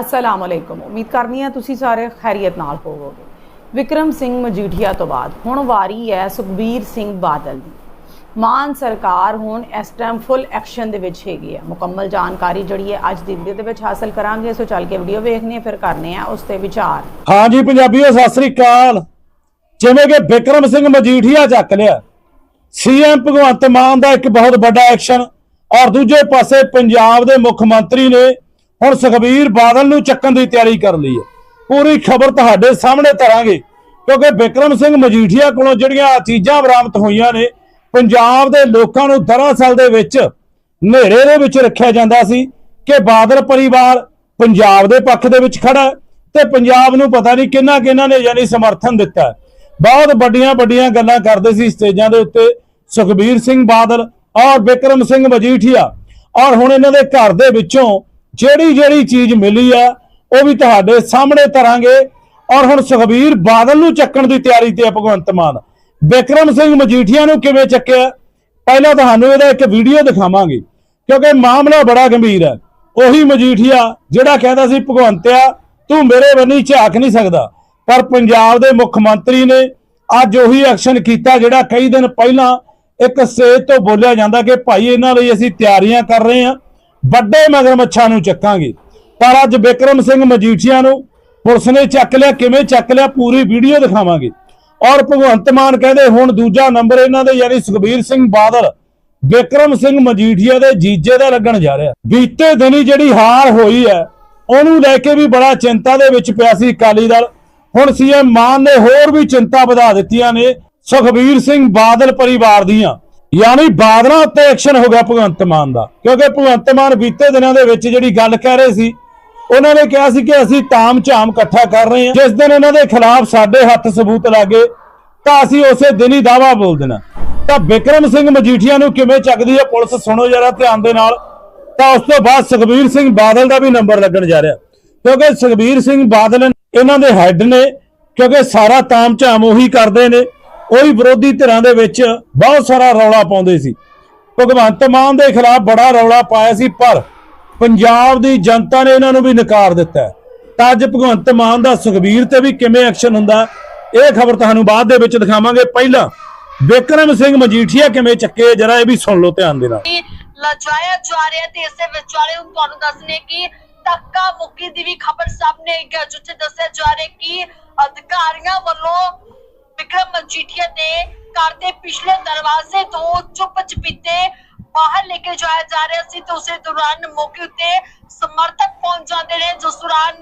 ਅਸਲਾਮ ਅਲੈਕੁਮ ਉਮੀਦ ਕਰਨੀ ਹੈ ਤੁਸੀਂ ਸਾਰੇ ਖੈਰੀਅਤ ਨਾਲ ਹੋਵੋਗੇ ਵਿਕਰਮ ਸਿੰਘ ਮਜੀਠੀਆ ਤੋਂ ਬਾਅਦ ਹੁਣ ਵਾਰੀ ਹੈ ਸੁਖਬੀਰ ਸਿੰਘ ਬਾਦਲ ਦੀ ਮਾਨ ਸਰਕਾਰ ਹੁਣ ਇਸ ਟਾਈਮ ਫੁੱਲ ਐਕਸ਼ਨ ਦੇ ਵਿੱਚ ਹੈਗੀ ਹੈ ਮੁਕੰਮਲ ਜਾਣਕਾਰੀ ਜਿਹੜੀ ਹੈ ਅੱਜ ਦੀ ਵੀਡੀਓ ਦੇ ਵਿੱਚ ਹਾਸਲ ਕਰਾਂਗੇ। ਸੋ ਚੱਲ ਕੇ ਵੀਡੀਓ ਵੇਖਣੀ ਫਿਰ ਕਰਨੇ ਆ ਉਸ ਤੇ ਵਿਚਾਰ। ਹਾਂਜੀ ਪੰਜਾਬੀਓ, ਸਤਿ ਸ੍ਰੀ ਅਕਾਲ। ਜਿਵੇਂ ਕਿ ਵਿਕਰਮ ਸਿੰਘ ਮਜੀਠੀਆ ਚੱਕ ਲਿਆ। ਸੀਐਮ ਭਗਵੰਤ ਮਾਨ ਦਾ ਇੱਕ ਬਹੁਤ ਵੱਡਾ ਐਕਸ਼ਨ ਔਰ ਦੂਜੇ ਪਾਸੇ ਪੰਜਾਬ ਦੇ ਮੁੱਖ ਮੰਤਰੀ ਨੇ ਹੁਣ ਸੁਖਬੀਰ ਬਾਦਲ ਨੂੰ ਚੱਕਣ ਦੀ ਤਿਆਰੀ ਕਰ ਲਈ ਹੈ। ਪੂਰੀ ਖਬਰ ਤੁਹਾਡੇ ਸਾਹਮਣੇ ਧਰਾਂਗੇ, ਕਿਉਂਕਿ ਵਿਕਰਮ ਸਿੰਘ ਮਜੀਠੀਆ ਕੋਲੋਂ ਜਿਹੜੀਆਂ ਚੀਜ਼ਾਂ ਬਰਾਮਦ ਹੋਈਆਂ ਨੇ, ਪੰਜਾਬ ਦੇ ਲੋਕਾਂ ਨੂੰ ਦਰਅਸਲ ਦੇ ਵਿੱਚ ਹਨੇਰੇ ਦੇ ਵਿੱਚ ਰੱਖਿਆ ਜਾਂਦਾ ਸੀ ਕਿ ਬਾਦਲ ਪਰਿਵਾਰ ਪੰਜਾਬ ਦੇ ਪੱਖ ਦੇ ਵਿੱਚ ਖੜਾ ਤੇ ਪੰਜਾਬ ਨੂੰ ਪਤਾ ਨਹੀਂ ਕਿੰਨਾ ਕਿੰਨਾ ਨੇ ਯਾਨੀ ਸਮਰਥਨ ਦਿੱਤਾ ਬਹੁਤ ਵੱਡੀਆਂ ਵੱਡੀਆਂ ਗੱਲਾਂ ਕਰਦੇ ਸੀ ਸਟੇਜਾਂ ਦੇ ਉੱਤੇ ਸੁਖਬੀਰ ਸਿੰਘ ਬਾਦਲ ਔਰ ਵਿਕਰਮ ਸਿੰਘ ਮਜੀਠੀਆ ਔਰ ਹੁਣ ਇਹਨਾਂ ਦੇ ਘਰ ਦੇ ਵਿੱਚੋਂ ਜਿਹੜੀ ਜਿਹੜੀ ਚੀਜ਼ ਮਿਲੀ ਆ, ਉਹ ਵੀ ਤੁਹਾਡੇ ਸਾਹਮਣੇ ਤਰਾਂਗੇ ਔਰ ਹੁਣ ਸੁਖਬੀਰ ਬਾਦਲ ਨੂੰ ਚੱਕਣ ਦੀ ਤਿਆਰੀ ਤੇ ਹੈ ਭਗਵੰਤ ਮਾਨ। ਵਿਕਰਮ ਸਿੰਘ ਮਜੀਠੀਆ ਨੂੰ ਕਿਵੇਂ ਚੱਕਿਆ? ਪਹਿਲਾਂ ਤੁਹਾਨੂੰ ਇਹਦਾ ਇੱਕ ਵੀਡੀਓ ਦਿਖਾਵਾਂਗੇ, ਕਿਉਂਕਿ ਮਾਮਲਾ ਬੜਾ ਗੰਭੀਰ ਹੈ। ਉਹੀ ਮਜੀਠੀਆ ਜਿਹੜਾ ਕਹਿੰਦਾ ਸੀ ਭਗਵੰਤਿਆ ਤੂੰ ਮੇਰੇ ਬੰਨੀ ਝਾਕ ਨਹੀਂ ਸਕਦਾ। ਪਰ ਪੰਜਾਬ ਦੇ ਮੁੱਖ ਮੰਤਰੀ ਨੇ ਅੱਜ ਉਹੀ ਐਕਸ਼ਨ ਕੀਤਾ, ਜਿਹੜਾ ਕਈ ਦਿਨ ਪਹਿਲਾਂ ਇੱਕ ਸੇਜ ਤੋਂ ਬੋਲਿਆ ਜਾਂਦਾ ਕਿ ਭਾਈ, ਇਹਨਾਂ ਲਈ ਅਸੀਂ ਤਿਆਰੀਆਂ ਕਰ ਰਹੇ ਹਾਂ। ਵੱਡੇ ਮਗਰਮੱਛਾਂ ਨੂੰ ਚੱਕਾਂਗੇ। ਪਰ ਅੱਜ ਬਿਕਰਮ ਸਿੰਘ ਮਜੀਠੀਆ ਨੂੰ ਪੁਲਿਸ ਨੇ ਚੱਕ ਲਿਆ, ਕਿਵੇਂ ਚੱਕ ਲਿਆ ਪੂਰੀ ਵੀਡੀਓ ਦਿਖਾਵਾਂਗੇ। ਔਰ ਭਗਵੰਤ ਮਾਨ ਕਹਿੰਦੇ ਹੁਣ ਦੂਜਾ ਨੰਬਰ ਇਹਨਾਂ ਦੇ, ਯਾਨੀ ਸੁਖਬੀਰ ਸਿੰਘ ਬਾਦਲ ਬਿਕਰਮ ਸਿੰਘ ਮਜੀਠੀਆ ਦੇ ਜੀਜੇ ਦਾ ਲੱਗਣ ਜਾ ਰਿਹਾ। ਬੀਤੇ ਦਿਨੀ ਜਿਹੜੀ ਹਾਰ ਹੋਈ ਹੈ, ਉਹਨੂੰ ਲੈ ਕੇ ਵੀ ਬੜਾ ਚਿੰਤਾ ਦੇ ਵਿੱਚ ਪਿਆ ਸੀ ਅਕਾਲੀ ਦਲ। ਹੁਣ ਸੀਐਮ ਮਾਨ ਨੇ ਹੋਰ ਵੀ ਚਿੰਤਾ ਵਧਾ ਦਿੱਤੀਆਂ ਨੇ ਸੁਖਬੀਰ ਸਿੰਘ ਬਾਦਲ ਪਰਿਵਾਰ ਦੀਆਂ। ਯਾਨੀ ਬਾਦਲਾਂ ਉੱਤੇ ਐਕਸ਼ਨ ਹੋ ਗਿਆ ਭਗਵੰਤ ਮਾਨ ਦਾ। ਕਿਉਂਕਿ ਭਗਵੰਤ ਮਾਨ ਬੀਤੇ ਦਿਨਾਂ ਦੇ ਵਿੱਚ ਜਿਹੜੀ ਗੱਲ ਕਹਿ ਰਹੇ ਸੀ, ਉਹਨਾਂ ਨੇ ਕਿਹਾ ਸੀ ਕਿ ਅਸੀਂ ਤਾਮ ਝਾਮ ਇਕੱਠਾ ਕਰ ਰਹੇ ਹਾਂ। ਜਿਸ ਦਿਨ ਇਹਨਾਂ ਦੇ ਖਿਲਾਫ ਸਾਡੇ ਹੱਥ ਸਬੂਤ ਲੱਗੇ, ਤਾਂ ਅਸੀਂ ਉਸੇ ਦਿਨ ਹੀ ਦਾਵਾ ਬੋਲ ਦੇਣਾ। ਤਾਂ ਵਿਕਰਮ ਸਿੰਘ ਮਜੀਠੀਆ ਨੂੰ ਕਿਵੇਂ ਚੱਕਦੀ ਹੈ ਪੁਲਿਸ? ਸੁਣੋ ਜਰਾ ਧਿਆਨ ਦੇ ਨਾਲ। ਤਾਂ ਉਸ ਤੋਂ ਬਾਅਦ ਸੁਖਬੀਰ ਸਿੰਘ ਬਾਦਲ ਦਾ ਵੀ ਨੰਬਰ ਲੱਗਣ ਜਾ ਰਿਹਾ। ਕਿਉਂਕਿ ਸੁਖਬੀਰ ਸਿੰਘ ਬਾਦਲ ਇਹਨਾਂ ਦੇ ਹੈੱਡ ਨੇ, ਕਿਉਂਕਿ ਸਾਰਾ ਤਾਮ ਝਾਮ ਉਹੀ ਕਰਦੇ ਨੇ। ਉਹੀ ਵਿਰੋਧੀ ਧਿਰਾਂ ਦੇ ਵਿੱਚ ਬਹੁਤ ਸਾਰਾ ਰੌਲਾ ਪਾਉਂਦੇ ਸੀ। ਭਗਵੰਤ ਮਾਨ ਦੇ ਖਿਲਾਫ ਬੜਾ ਰੌਲਾ ਪਾਇਆ ਸੀ, ਪਰ ਪੰਜਾਬ ਦੀ ਜਨਤਾ ਨੇ ਇਹਨਾਂ ਨੂੰ ਵੀ ਨਕਾਰ ਦਿੱਤਾ ਤਾਂ ਅੱਜ ਭਗਵੰਤ ਮਾਨ ਦਾ ਸੁਖਬੀਰ ਤੇ ਵੀ ਕਿਵੇਂ ਐਕਸ਼ਨ ਹੁੰਦਾ, ਇਹ ਖਬਰ ਤੁਹਾਨੂੰ ਬਾਅਦ ਦੇ ਵਿੱਚ ਦਿਖਾਵਾਂਗੇ। ਪਹਿਲਾਂ ਬਿਕਰਮ ਸਿੰਘ ਮਜੀਠੀਆ ਕਿਵੇਂ ਚੱਕੇ, ਜਰਾ ਇਹ ਵੀ ਸੁਣ ਲਓ ਧਿਆਨ ਦੇ ਨਾਲ। ਲਜਾਇਆ ਜਾ ਰਿਹਾ ਤੇ ਇਸੇ ਵਿਚਾਲੇ ਹੁਣ ਤੁਹਾਨੂੰ ਦੱਸਨੇ ਕਿ ਤੱਕਾ ਮੁੱਕੀ ਦੀ ਵੀ ਖਬਰ ਸਾਹਮਣੇ ਆਈ ਹੈ, ਜਿੱਥੇ ਦੱਸਿਆ ਜਾ ਰਿਹਾ ਕਿ ਅਧਿਕਾਰੀਆਂ ਵੱਲੋਂ ਵਿਕਰਮ ਮਜੀਠੀਆ ਦੇ ਘਰ ਦੇ ਪਿਛਲੇ ਦਰਵਾਜ਼ੇ ਤੋਂ ਚੁੱਪ ਚਪੀਤੇ ਬਾਹਰ ਲੈ ਕੇ ਜਾਇਆ ਜਾ ਰਿਹਾ ਸੀ ਤੇ ਉਸੇ ਦੌਰਾਨ ਮੌਕੇ ਉੱਤੇ ਸਮਰਥਕ ਪਹੁੰਚ ਜਾਂਦੇ ਨੇ, ਜਿਸ ਦੌਰਾਨ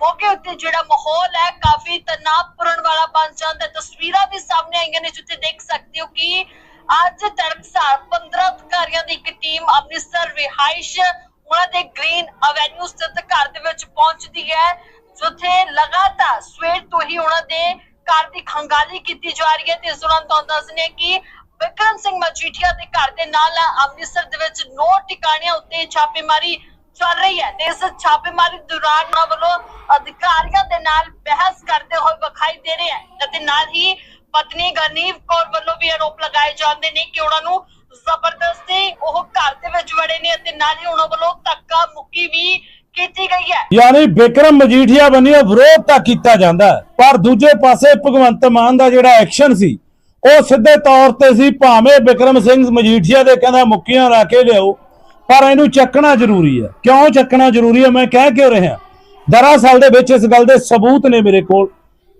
ਮੌਕੇ ਉੱਤੇ ਜਿਹੜਾ ਮਾਹੌਲ ਹੈ ਕਾਫੀ ਤਣਾਅਪੂਰਨ ਵਾਲਾ ਬਣ ਜਾਂਦਾ ਤਸਵੀਰਾਂ ਵੀ ਸਾਹਮਣੇ ਆਈਆਂ ਨੇ, ਜਿੱਥੇ ਦੇਖ ਸਕਦੇ ਹੋ ਕਿ ਅੱਜ ਤੜਕਸਾਰ 15 ਅਧਿਕਾਰੀਆਂ ਦੀ ਇੱਕ ਟੀਮ ਅੰਮ੍ਰਿਤਸਰ ਰਿਹਾਇਸ਼ ਉਹਨਾਂ ਦੇ ਗ੍ਰੀਨ ਐਵੇਨਿਊ ਸਥਿਤ ਘਰ ਦੇ ਵਿੱਚ ਪਹੁੰਚਦੀ ਹੈ, ਜਿੱਥੇ ਲਗਾਤਾਰ ਸਵੇਰ ਤੋਂ ਹੀ ਉਹਨਾਂ ਦੇ ਘਰ ਦੀ ਖੰਗਾਲੀ ਕੀਤੀ ਜਾ ਰਹੀ ਹੈ ਤੇ ਇਸ ਦੌਰਾਨ ਦੱਸਨੇ ਕਿ ਵਿਕਰਮ ਸਿੰਘ ਮਜੀਠੀਆ ਦੇ ਘਰ ਦੇ ਨਾਲ ਅੰਮ੍ਰਿਤਸਰ ਦੇ ਵਿੱਚ ਨੌ ਟਿਕਾਣਿਆਂ ਉੱਤੇ ਛਾਪੇਮਾਰੀ ਚੱਲ ਰਹੀ ਹੈ ਤੇ ਇਸ ਛਾਪੇਮਾਰੀ ਦੌਰਾਨ ਉਹਨਾਂ ਵੱਲੋਂ ਅਧਿਕਾਰੀਆਂ ਦੇ ਨਾਲ ਬਹਿਸ ਕਰਦੇ ਹੋਏ ਵਿਖਾਈ ਦੇ ਰਹੇ ਹਨ ਅਤੇ ਨਾਲ ਹੀ ਪਤਨੀ ਗਰਨੀਵ ਕੌਰ ਵੱਲੋਂ ਵੀ ਆਰੋਪ ਲਗਾਏ ਜਾਂਦੇ ਨੇ ਕਿ ਉਹਨਾਂ ਨੂੰ ਜ਼ਬਰਦਸਤੀ ਉਹ ਘਰ ਦੇ ਵਿੱਚ ਵੜੇ ਨੇ ਅਤੇ ਨਾਲ ਹੀ ਉਹਨਾਂ ਵੱਲੋਂ ਧੱਕਾ ਮੁੱਕੀ ਵੀ ਕੀਤੀ ਗਈ ਹੈ। ਯਾਨੀ ਵਿਕਰਮ ਮਜੀਠੀਆ ਬੰਨਿਓ ਵਿਰੋਧ ਤਾਂ ਕੀਤਾ ਜਾਂਦਾ ਪਰ ਦੂਜੇ ਪਾਸੇ ਭਗਵੰਤ ਮਾਨ ਦਾ ਜਿਹੜਾ ਐਕਸ਼ਨ ਸੀ, ਉਹ ਸਿੱਧੇ ਤੌਰ ਤੇ ਸੀ ਭਾਵੇਂ ਵਿਕਰਮ ਸਿੰਘ ਮਜੀਠੀਆ ਦੇ ਕਹਿੰਦਾ ਮੁੱਕੀਆਂ ਲਾ ਕੇ ਲਿਆਓ, ਪਰ ਇਹਨੂੰ ਚੱਕਣਾ ਜ਼ਰੂਰੀ ਹੈ। ਕਿਉਂ ਚੱਕਣਾ ਜ਼ਰੂਰੀ ਹੈ? ਮੈਂ ਕਹਿ ਕਿਉਂ ਰਿਹਾ? ਦਰਅਸਲ ਦੇ ਵਿੱਚ ਇਸ ਗੱਲ ਦੇ ਸਬੂਤ ਨੇ ਮੇਰੇ ਕੋਲ।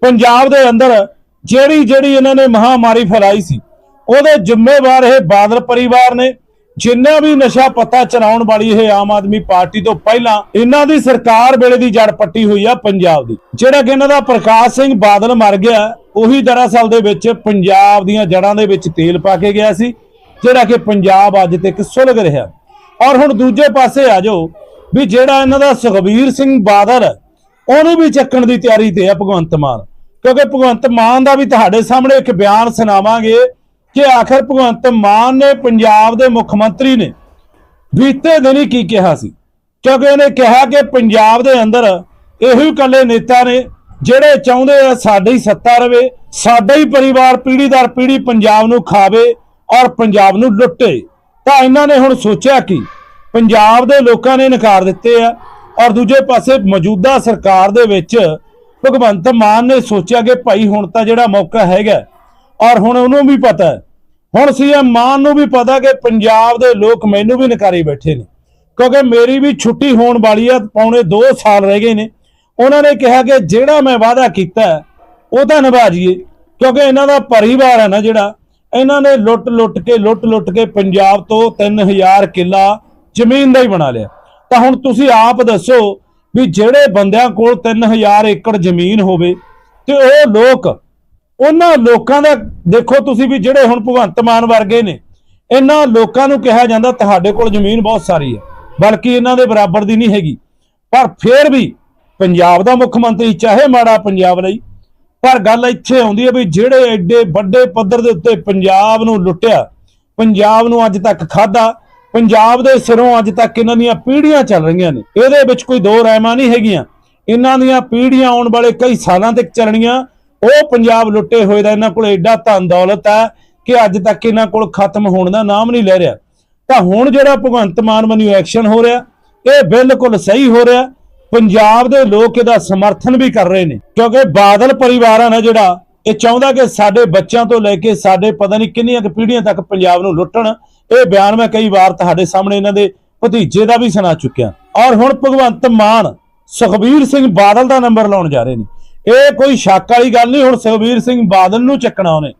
ਪੰਜਾਬ ਦੇ ਅੰਦਰ ਜਿਹੜੀ ਜਿਹੜੀ ਇਹਨਾਂ ਨੇ ਮਹਾਮਾਰੀ ਫੈਲਾਈ ਸੀ, ਉਹਦੇ ਜ਼ਿੰਮੇਵਾਰ ਇਹ ਬਾਦਲ ਪਰਿਵਾਰ ਨੇ ਜਿੰਨਾ ਵੀ ਨਸ਼ਾ ਪਤਾ ਚਲਾਉਣ ਵਾਲੀ ਇਹ ਆਮ ਆਦਮੀ ਪਾਰਟੀ ਤੋਂ ਪਹਿਲਾਂ ਇਹਨਾਂ ਦੀ ਸਰਕਾਰ ਵੇਲੇ ਦੀ ਜੜ ਪੱਟੀ ਹੋਈ ਆ ਪੰਜਾਬ ਦੀ। ਜਿਹੜਾ ਕਿ ਇਹਨਾਂ ਦਾ ਪ੍ਰਕਾਸ਼ ਸਿੰਘ ਬਾਦਲ ਮਰ ਗਿਆ, ਉਹੀ ਦਰਅਸਲ ਦੇ ਵਿੱਚ ਪੰਜਾਬ ਦੀਆਂ ਜੜਾਂ ਦੇ ਵਿੱਚ ਤੇਲ ਪਾ ਕੇ ਗਿਆ ਸੀ, ਜਿਹੜਾ ਕਿ ਪੰਜਾਬ ਅੱਜ ਤੱਕ ਸੁਲਗ ਰਿਹਾ। ਔਰ ਹੁਣ ਦੂਜੇ ਪਾਸੇ ਆ ਜਾਓ ਵੀ ਜਿਹੜਾ ਇਹਨਾਂ ਦਾ ਸੁਖਬੀਰ ਸਿੰਘ ਬਾਦਲ, ਉਹਨੂੰ ਵੀ ਚੱਕਣ ਦੀ ਤਿਆਰੀ ਤੇ ਆ ਭਗਵੰਤ ਮਾਨ। ਕਿਉਂਕਿ ਭਗਵੰਤ ਮਾਨ ਦਾ ਵੀ ਤੁਹਾਡੇ ਸਾਹਮਣੇ ਇੱਕ ਬਿਆਨ ਸੁਣਾਵਾਂਗੇ ਕਿ ਆਖਰ ਭਗਵੰਤ ਮਾਨ ਨੇ ਪੰਜਾਬ ਦੇ ਮੁੱਖ ਮੰਤਰੀ ਨੇ ਬੀਤੇ ਦਿਨ ਹੀ ਕੀ ਕਿਹਾ ਸੀ? ਕਿਉਂਕਿ ਉਹਨੇ ਕਿਹਾ ਕਿ ਪੰਜਾਬ ਦੇ ਅੰਦਰ ਇਹੋ ਹੀ ਇਕੱਲੇ ਨੇਤਾ ਨੇ ਜਿਹੜੇ ਚਾਹੁੰਦੇ ਆ ਸਾਡੀ ਸੱਤਾ ਰਵੇ, ਸਾਡਾ ਹੀ ਪਰਿਵਾਰ ਪੀੜ੍ਹੀ ਦਰ ਪੀੜ੍ਹੀ ਪੰਜਾਬ ਨੂੰ ਖਾਵੇ ਔਰ ਪੰਜਾਬ ਨੂੰ ਲੁੱਟੇ। ਤਾਂ ਇਹਨਾਂ ਨੇ ਹੁਣ ਸੋਚਿਆ ਕਿ? ਪੰਜਾਬ ਦੇ ਲੋਕਾਂ ਨੇ ਨਕਾਰ ਦਿੱਤੇ ਆ ਔਰ ਦੂਜੇ ਪਾਸੇ ਮੌਜੂਦਾ ਸਰਕਾਰ ਦੇ ਵਿੱਚ ਭਗਵੰਤ ਮਾਨ ਨੇ ਸੋਚਿਆ ਕਿ ਭਾਈ ਹੁਣ ਤਾਂ ਜਿਹੜਾ ਮੌਕਾ ਹੈਗਾ ਔਰ ਹੁਣ ਉਹਨੂੰ ਵੀ ਪਤਾ ਹੈ। ਹੁਣ ਸੀਐਮ ਮਾਨ ਨੂੰ ਵੀ ਪਤਾ ਕਿ ਪੰਜਾਬ ਦੇ ਲੋਕ ਮੈਨੂੰ ਵੀ ਨਕਾਰੀ ਬੈਠੇ ਨੇ। ਕਿਉਂਕਿ ਮੇਰੀ ਵੀ ਛੁੱਟੀ ਹੋਣ ਵਾਲੀ ਆ, ਪੌਣੇ 2 ਸਾਲ ਰਹਿ ਗਏ ਨੇ। ਉਹਨਾਂ ਨੇ ਕਿਹਾ ਕਿ ਜਿਹੜਾ ਮੈਂ ਵਾਅਦਾ ਕੀਤਾ ਉਹ ਤਾਂ ਨਿਭਾ ਜੀਏ ਕਿਉਂਕਿ ਇਹਨਾਂ ਦਾ ਪਰਿਵਾਰ ਹੈ ਨਾ ਜਿਹੜਾ, ਇਹਨਾਂ ਨੇ ਲੁੱਟ ਲੁੱਟ ਕੇ ਲੁੱਟ ਲੁੱਟ ਕੇ ਪੰਜਾਬ ਤੋਂ 3000 ਕਿੱਲਾ ਜ਼ਮੀਨ ਦਾ ਹੀ ਬਣਾ ਲਿਆ। ਤਾਂ ਹੁਣ ਤੁਸੀਂ ਆਪ ਦੱਸੋ ਵੀ ਜਿਹੜੇ ਬੰਦਿਆਂ ਕੋਲ 3000 ਏਕੜ ਜ਼ਮੀਨ ਹੋਵੇ, ਤੇ ਉਹ ਲੋਕ ਉਹਨਾਂ ਲੋਕਾਂ ਦਾ ਦੇਖੋ ਤੁਸੀਂ ਵੀ ਜਿਹੜੇ ਹੁਣ ਭਗਵੰਤ ਮਾਨ ਵਰਗੇ ਨੇ, ਇਹਨਾਂ ਲੋਕਾਂ ਨੂੰ ਕਿਹਾ ਜਾਂਦਾ ਤੁਹਾਡੇ ਕੋਲ ਜ਼ਮੀਨ ਬਹੁਤ ਸਾਰੀ ਹੈ, ਬਲਕਿ ਇਹਨਾਂ ਦੇ ਬਰਾਬਰ ਦੀ ਨਹੀਂ ਹੈਗੀ। ਪਰ ਫਿਰ ਵੀ ਪੰਜਾਬ ਦਾ ਮੁੱਖ ਮੰਤਰੀ ਚਾਹੇ ਮਾੜਾ ਪੰਜਾਬ ਲਈ, ਪਰ ਗੱਲ ਇੱਥੇ ਆਉਂਦੀ ਹੈ ਵੀ ਜਿਹੜੇ ਐਡੇ ਵੱਡੇ ਪੱਧਰ ਦੇ ਉੱਤੇ ਪੰਜਾਬ ਨੂੰ ਲੁੱਟਿਆ, ਪੰਜਾਬ ਨੂੰ ਅੱਜ ਤੱਕ ਖਾਦਾ ਪੰਜਾਬ ਦੇ ਸਿਰੋਂ ਅੱਜ ਤੱਕ ਇਹਨਾਂ ਦੀਆਂ ਪੀੜ੍ਹੀਆਂ ਚੱਲ ਰਹੀਆਂ ਨੇ। ਇਹਦੇ ਵਿੱਚ ਕੋਈ ਦੋ ਰਹਿਮਾਂ ਨਹੀਂ ਹੈਗੀਆਂ। ਇਹਨਾਂ ਦੀਆਂ ਪੀੜ੍ਹੀਆਂ ਆਉਣ ਵਾਲੇ ਕਈ ਸਾਲਾਂ ਤੱਕ ਚੱਲਣੀਆਂ ਉਹ ਪੰਜਾਬ ਲੁੱਟੇ ਹੋਏ ਦਾ ਇਹਨਾਂ ਕੋਲ ਐਡਾ ਧਨ ਦੌਲਤ ਹੈ ਕਿ ਅੱਜ ਤੱਕ ਇਹਨਾਂ ਕੋਲ ਖਤਮ ਹੋਣ ਦਾ ਨਾਮ ਨਹੀਂ ਲੈ ਰਿਹਾ। ਤਾਂ ਹੁਣ ਜਿਹੜਾ ਭਗਵੰਤ ਮਾਨ ਵੱਲੋਂ ਐਕਸ਼ਨ ਹੋ ਰਿਹਾ, ਇਹ ਬਿਲਕੁਲ ਸਹੀ ਹੋ ਰਿਹਾ। ਪੰਜਾਬ ਦੇ ਲੋਕ ਇਹਦਾ ਸਮਰਥਨ ਵੀ ਕਰ ਰਹੇ ਨੇ, ਕਿਉਂਕਿ ਬਾਦਲ ਪਰਿਵਾਰ ਆ ਨਾ ਜਿਹੜਾ ਇਹ ਚਾਹੁੰਦਾ ਕਿ ਸਾਡੇ ਬੱਚਿਆਂ ਤੋਂ ਲੈ ਕੇ ਸਾਡੇ ਪਤਾ ਨਹੀਂ ਕਿੰਨੀਆਂ ਕੁ ਪੀੜ੍ਹੀਆਂ ਤੱਕ ਪੰਜਾਬ ਨੂੰ ਲੁੱਟਣ, ਇਹ ਬਿਆਨ ਮੈਂ ਕਈ ਵਾਰ ਤੁਹਾਡੇ ਸਾਹਮਣੇ ਇਹਨਾਂ ਦੇ ਭਤੀਜੇ ਦਾ ਵੀ ਸੁਣਾ ਚੁੱਕਿਆ। ਔਰ ਹੁਣ ਭਗਵੰਤ ਮਾਨ ਸੁਖਬੀਰ ਸਿੰਘ ਬਾਦਲ ਦਾ ਨੰਬਰ ਲਾਉਣ ਜਾ ਰਹੇ ਨੇ। ਇਹ ਕੋਈ ਸ਼ੱਕ ਵਾਲੀ ਗੱਲ ਨਹੀਂ, ਹੁਣ ਸੁਖਬੀਰ ਸਿੰਘ ਬਾਦਲ ਨੂੰ ਚੱਕਣਾ ਉਹਨੇ।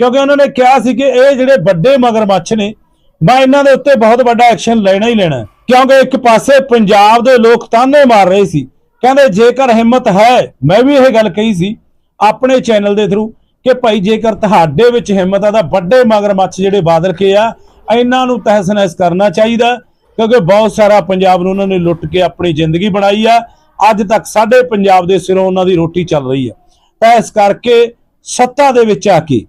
ਕਿਉਂਕਿ ਉਹਨਾਂ ਨੇ ਕਿਹਾ ਸੀ ਕਿ ਇਹ ਜਿਹੜੇ ਵੱਡੇ ਮਗਰਮੱਛ ਨੇ, ਮੈਂ ਇਹਨਾਂ ਦੇ ਉੱਤੇ ਬਹੁਤ ਵੱਡਾ ਐਕਸ਼ਨ ਲੈਣਾ ਹੀ ਲੈਣਾ ਕਿਉਂਕਿ ਇੱਕ ਪਾਸੇ ਪੰਜਾਬ ਦੇ ਲੋਕ ਤਾਨੇ ਮਾਰ ਰਹੇ ਸੀ। ਕਹਿੰਦੇ ਜੇਕਰ ਹਿੰਮਤ ਹੈ, ਮੈਂ ਵੀ ਇਹ ਗੱਲ ਕਹੀ ਸੀ ਆਪਣੇ ਚੈਨਲ ਦੇ ਥਰੂ ਕਿ ਭਾਈ ਜੇਕਰ ਤੁਹਾਡੇ ਵਿੱਚ ਹਿੰਮਤ ਆ ਤਾਂ ਵੱਡੇ ਮਗਰਮੱਛ ਜਿਹੜੇ ਬਾਦਲ ਕੇ ਆ, ਇਹਨਾਂ ਨੂੰ ਤਹਿਸ ਨਹਿਸ ਕਰਨਾ ਚਾਹੀਦਾ। ਕਿਉਂਕਿ ਬਹੁਤ ਸਾਰਾ ਪੰਜਾਬ ਨੂੰ ਉਹਨਾਂ ਨੇ ਲੁੱਟ ਕੇ ਆਪਣੀ ਜ਼ਿੰਦਗੀ ਬਣਾਈ ਆ। ਅੱਜ ਤੱਕ ਸਾਡੇ ਪੰਜਾਬ ਦੇ ਸਿਰੋਂ ਉਹਨਾਂ ਦੀ ਰੋਟੀ ਚੱਲ ਰਹੀ ਹੈ। ਤਾਂ ਇਸ ਕਰਕੇ ਸੱਤਾ ਦੇ ਵਿੱਚ ਆ ਕੇ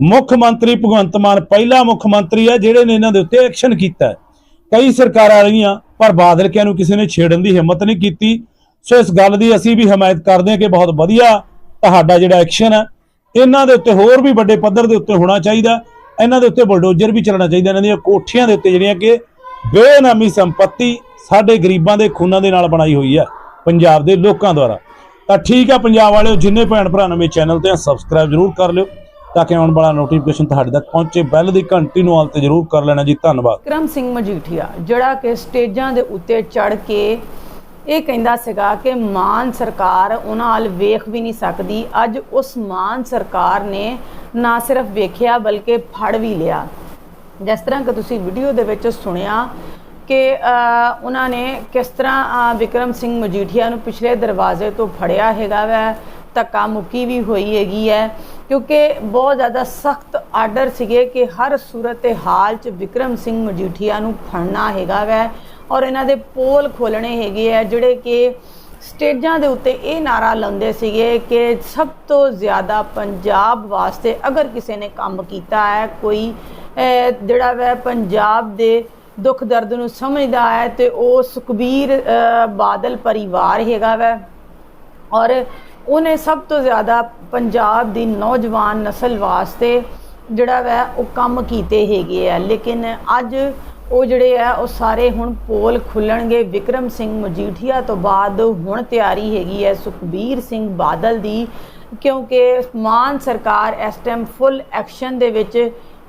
ਮੁੱਖ ਮੰਤਰੀ ਭਗਵੰਤ ਮਾਨ ਪਹਿਲਾ ਮੁੱਖ ਮੰਤਰੀ ਹੈ, ਜਿਹੜੇ ਨੇ ਇਹਨਾਂ ਦੇ ਉੱਤੇ ਐਕਸ਼ਨ ਕੀਤਾ ਹੈ। ਕਈ ਸਰਕਾਰਾਂ ਰਹੀਆਂ, ਪਰ ਬਾਦਲ ਕਿਆਂ ਨੂੰ ਕਿਸੇ ਨੇ ਛੇੜਨ ਦੀ ਹਿੰਮਤ ਨਹੀਂ ਕੀਤੀ। ਸੋ ਇਸ ਗੱਲ ਦੀ ਅਸੀਂ ਵੀ ਹਮਾਇਤ ਕਰਦੇ ਹਾਂ ਕਿ ਬਹੁਤ ਵਧੀਆ ਤੁਹਾਡਾ ਜਿਹੜਾ ਐਕਸ਼ਨ ਹੈ, ਇਹਨਾਂ ਦੇ ਉੱਤੇ ਹੋਰ ਵੀ ਵੱਡੇ ਪੱਧਰ ਦੇ ਉੱਤੇ ਹੋਣਾ ਚਾਹੀਦਾ ਇਹਨਾਂ ਦੇ ਉੱਤੇ ਬਲਡੋਜਰ ਵੀ ਚੱਲਣਾ ਚਾਹੀਦਾ, ਇਹਨਾਂ ਦੀਆਂ ਕੋਠੀਆਂ ਦੇ ਉੱਤੇ ਜਿਹੜੀਆਂ ਕਿ ਬੇਨਾਮੀ ਸੰਪਤੀ ਸਾਡੇ ਗਰੀਬਾਂ ਦੇ ਖੂਨਾਂ ਦੇ ਨਾਲ ਬਣਾਈ ਹੋਈ ਹੈ। ਪੰਜਾਬ ਦੇ ਲੋਕਾਂ ਦੁਆਰਾ। ਤਾਂ ਠੀਕ ਆ ਪੰਜਾਬ ਵਾਲਿਓ, ਜਿੰਨੇ ਭੈਣ ਭਰਾ ਨਵੇਂ ਚੈਨਲ ਤੇ ਸਬਸਕ੍ਰਾਈਬ ਜ਼ਰੂਰ ਕਰ ਲਿਓ, ਤਾਂ ਕਿ ਆਉਣ ਵਾਲਾ ਨੋਟੀਫਿਕੇਸ਼ਨ ਤੁਹਾਡੇ ਤੱਕ ਪਹੁੰਚੇ। ਬੈਲ ਦੀ ਘੰਟੀ ਨੂੰ ਆਲ ਤੇ ਜ਼ਰੂਰ ਕਰ ਲੈਣਾ ਜੀ, ਧੰਨਵਾਦ। ਵਿਕਰਮ ਸਿੰਘ ਮਜੀਠੀਆ, ਜਿਹੜਾ ਕਿ ਸਟੇਜਾਂ ਦੇ ਉੱਤੇ ਚੜ ਕੇ ਇਹ ਕਹਿੰਦਾ ਸੀਗਾ ਕਿ ਮਾਨ ਸਰਕਾਰ ਉਹਨਾਂ ਵੱਲ ਵੇਖ ਵੀ ਨਹੀਂ ਸਕਦੀ। ਅੱਜ ਉਸ ਮਾਨ ਸਰਕਾਰ ਨੇ ਨਾ ਸਿਰਫ ਵੇਖਿਆ, ਬਲਕਿ ਫੜ ਵੀ ਲਿਆ। ਜਿਸ ਤਰ੍ਹਾਂ ਕਿ ਤੁਸੀਂ ਵੀਡੀਓ ਦੇ ਵਿੱਚ ਸੁਣਿਆ ਕਿ ਉਹਨਾਂ ਨੇ ਕਿਸ ਤਰ੍ਹਾਂ ਅ, ਵਿਕਰਮ ਸਿੰਘ ਮਜੀਠੀਆ ਨੂੰ ਪਿਛਲੇ ਦਰਵਾਜ਼ੇ ਤੋਂ ਫੜਿਆ ਹੈਗਾ ਵੈ ਧੱਕਾ ਮੁੱਕੀ ਵੀ ਹੋਈ ਹੈਗੀ ਹੈ ਕਿਉਂਕਿ ਬਹੁਤ ਜ਼ਿਆਦਾ ਸਖਤ ਆਰਡਰ ਸੀਗੇ ਕਿ ਹਰ ਸੂਰਤ ਹਾਲ 'ਚ ਵਿਕਰਮ ਸਿੰਘ ਮਜੀਠੀਆ ਨੂੰ ਫੜਨਾ ਹੈਗਾ ਵੈ ਔਰ ਇਹਨਾਂ ਦੇ ਪੋਲ ਖੋਲਣੇ ਹੈਗੇ ਆ ਜਿਹੜੇ ਕਿ ਸਟੇਜਾਂ ਦੇ ਉੱਤੇ ਇਹ ਨਾਰਾ ਲਾਉਂਦੇ ਸੀਗੇ ਕਿ ਸਭ ਤੋਂ ਜ਼ਿਆਦਾ ਪੰਜਾਬ ਵਾਸਤੇ ਅਗਰ ਕਿਸੇ ਨੇ ਕੰਮ ਕੀਤਾ ਹੈ ਕੋਈ ਜਿਹੜਾ ਵੈ ਪੰਜਾਬ ਦੇ ਦੁੱਖ ਦਰਦ ਨੂੰ ਸਮਝਦਾ ਹੈ ਤੇ ਉਹ ਸੁਖਬੀਰ ਬਾਦਲ ਪਰਿਵਾਰ ਹੈਗਾ ਵੈ। ਔਰ ਉਹਨੇ ਸਭ ਤੋਂ ਜ਼ਿਆਦਾ ਪੰਜਾਬ ਦੀ ਨੌਜਵਾਨ ਨਸਲ ਵਾਸਤੇ ਜਿਹੜਾ ਵੈ, ਉਹ ਕੰਮ ਕੀਤੇ ਹੈਗੇ ਆ। ਲੇਕਿਨ ਅੱਜ ਉਹ ਜਿਹੜੇ ਆ, ਉਹ ਸਾਰੇ ਹੁਣ ਪੋਲ ਖੁੱਲਣਗੇ। ਵਿਕਰਮ ਸਿੰਘ ਮਜੀਠੀਆ ਤੋਂ ਬਾਅਦ ਹੁਣ ਤਿਆਰੀ ਹੈਗੀ ਹੈ ਸੁਖਬੀਰ ਸਿੰਘ ਬਾਦਲ ਦੀ, ਕਿਉਂਕਿ ਮਾਨ ਸਰਕਾਰ ਇਸ ਟਾਈਮ ਫੁੱਲ ਐਕਸ਼ਨ ਦੇ ਵਿੱਚ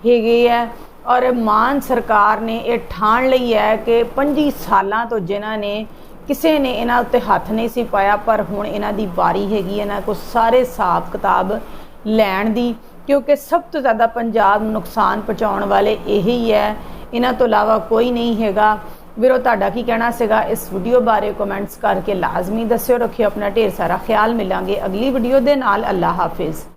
ਹੈਗੀ ਹੈ। ਔਰ ਮਾਨ ਸਰਕਾਰ ਨੇ ਇਹ ਠਾਣ ਲਈ ਹੈ ਕਿ 25 ਸਾਲਾਂ ਤੋਂ ਜਿਨ੍ਹਾਂ ਨੇ ਕਿਸੇ ਨੇ ਇਹਨਾਂ ਉੱਤੇ ਹੱਥ ਨਹੀਂ ਸੀ ਪਾਇਆ, ਪਰ ਹੁਣ ਇਹਨਾਂ ਦੀ ਵਾਰੀ ਹੈਗੀ ਇਹਨਾਂ ਕੋਲ ਸਾਰੇ ਹਿਸਾਬ ਕਿਤਾਬ ਲੈਣ ਦੀ, ਕਿਉਂਕਿ ਸਭ ਤੋਂ ਜ਼ਿਆਦਾ ਪੰਜਾਬ ਨੂੰ ਨੁਕਸਾਨ ਪਹੁੰਚਾਉਣ ਵਾਲੇ ਇਹੀ ਹੈ। ਇਹਨਾਂ ਤੋਂ ਇਲਾਵਾ ਕੋਈ ਨਹੀਂ ਹੈਗਾ। ਵੀਰੋ, ਤੁਹਾਡਾ ਕੀ ਕਹਿਣਾ ਸੀਗਾ? ਇਸ ਵੀਡੀਓ ਬਾਰੇ ਕਮੈਂਟਸ ਕਰਕੇ ਲਾਜ਼ਮੀ ਦੱਸਿਓ। ਰੱਖਿਓ ਆਪਣਾ ਢੇਰ ਸਾਰਾ ਖਿਆਲ। ਮਿਲਾਂਗੇ ਅਗਲੀ ਵੀਡੀਓ ਦੇ ਨਾਲ। ਅੱਲਾ ਹਾਫਿਜ਼।